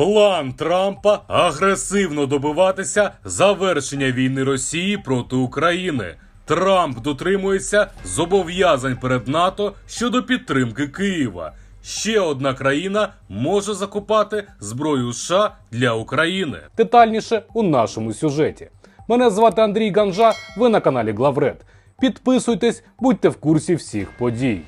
План Трампа агресивно добиватися завершення війни Росії проти України. Трамп дотримується зобов'язань перед НАТО щодо підтримки Києва. Ще одна країна може закупати зброю США для України. Детальніше у нашому сюжеті. Мене звати Андрій Ганжа. Ви на каналі Главред. Підписуйтесь, будьте в курсі всіх подій.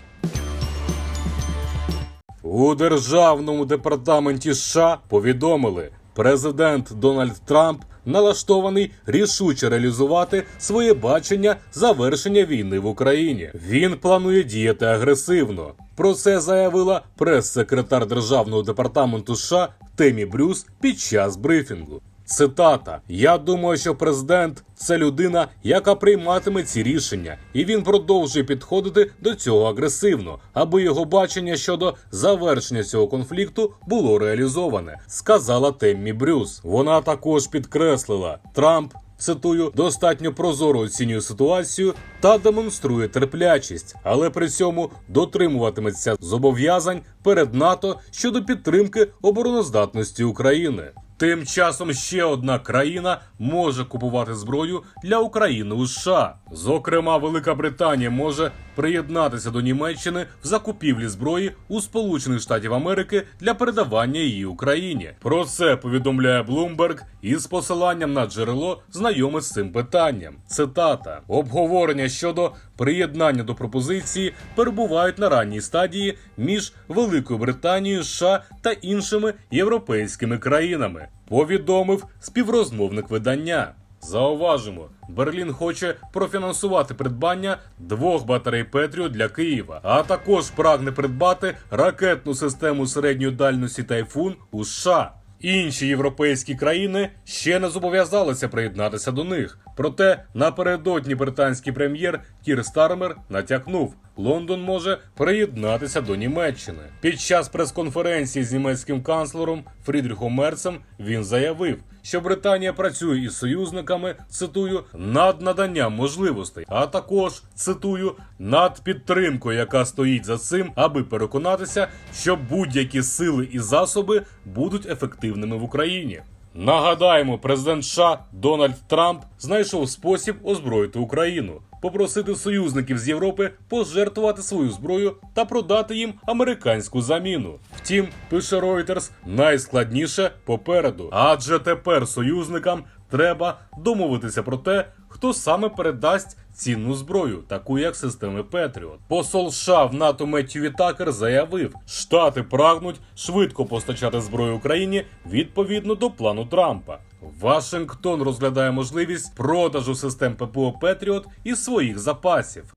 У державному департаменті США повідомили, президент Дональд Трамп налаштований рішуче реалізувати своє бачення завершення війни в Україні. Він планує діяти агресивно. Про це заявила прес-секретар державного департаменту США Темі Брюс під час брифінгу. Цитата: Я думаю, що президент це людина, яка прийматиме ці рішення, і він продовжує підходити до цього агресивно, аби його бачення щодо завершення цього конфлікту було реалізоване, сказала Теммі Брюс. Вона також підкреслила Трамп. Цитую, достатньо прозоро оцінює ситуацію та демонструє терплячість, але при цьому дотримуватиметься зобов'язань перед НАТО щодо підтримки обороноздатності України. Тим часом ще одна країна може купувати зброю для України у США. Зокрема, Велика Британія може приєднатися до Німеччини в закупівлі зброї у Сполучених Штатів Америки для передавання її Україні. Про це повідомляє Bloomberg із посиланням на джерело знайоме з цим питанням. Цитата: обговорення щодо приєднання до пропозиції перебувають на ранній стадії між Великою Британією, США та іншими європейськими країнами. Повідомив співрозмовник видання. Зауважимо, Берлін хоче профінансувати придбання двох батарей Петріо для Києва, а також прагне придбати ракетну систему середньої дальності Тайфун у США. Інші європейські країни ще не зобов'язалися приєднатися до них. Проте напередодні британський прем'єр Кір Стармер натякнув, Лондон може приєднатися до Німеччини. Під час прес-конференції з німецьким канцлером Фрідріхом Мерцем він заявив, що Британія працює із союзниками, цитую, над наданням можливостей, а також цитую над підтримкою, яка стоїть за цим, аби переконатися, що будь-які сили і засоби будуть ефективними в Україні. Нагадаємо, президент США Дональд Трамп знайшов спосіб озброїти Україну, попросити союзників з Європи пожертвувати свою зброю та продати їм американську заміну. Втім, пише Reuters, найскладніше попереду, адже тепер союзникам треба домовитися про те, хто саме передасть цінну зброю, таку як системи Петріот. Посол США в НАТО Меттю Вітакер заявив, штати прагнуть швидко постачати зброю Україні відповідно до плану Трампа. Вашингтон розглядає можливість продажу систем ППО Петріот і своїх запасів.